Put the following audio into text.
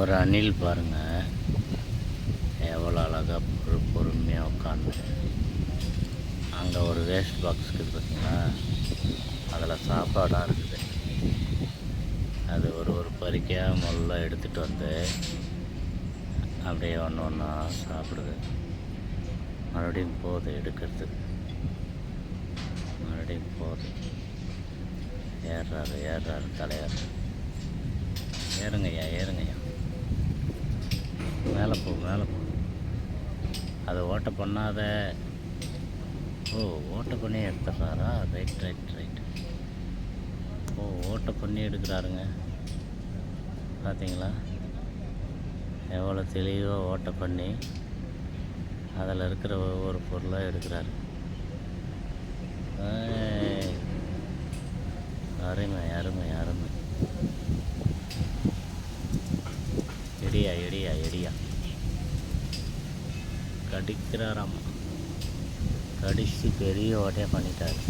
ஒரு அணில் பாருங்கள் எவ்வளோ அழகாக பொறு பொறுமையாக உட்காந்து அங்கே ஒரு வேஸ்ட் பாக்ஸ் இருக்குது பார்த்தீங்களா அதில் சாப்பாடாக இருக்குது. அது ஒரு ஒரு பறிக்கையாக முள்ள எடுத்துகிட்டு வந்து அப்படியே ஒன்று ஒன்றா சாப்பிடுது. மறுபடியும் போகுது எடுக்கிறது. மறுபடியும் போகுது ஏறுறாரு ஏறுறாரு தலையார் ஏறுங்கய்யா ஏறுங்கய்யா. மேலே போ மேலே போ அதை ஓட்ட பண்ணாத ஓ ஓட்ட பண்ணி எடுத்துடுறாரா? ரைட் ரைட் ரைட் ஓ ஓட்ட பண்ணி எடுக்கிறாருங்க. பார்த்தீங்களா எவ்வளோ தெளிவாக ஓட்ட பண்ணி அதில் இருக்கிற ஒவ்வொரு பொருளாக எடுக்கிறாரு. அருமை அருமை அருமை. எடியா எடியா எடியா. கடிக்கிறாராமா. கடிச்சு பெரிய ஓட்டையாக பண்ணிட்டார்.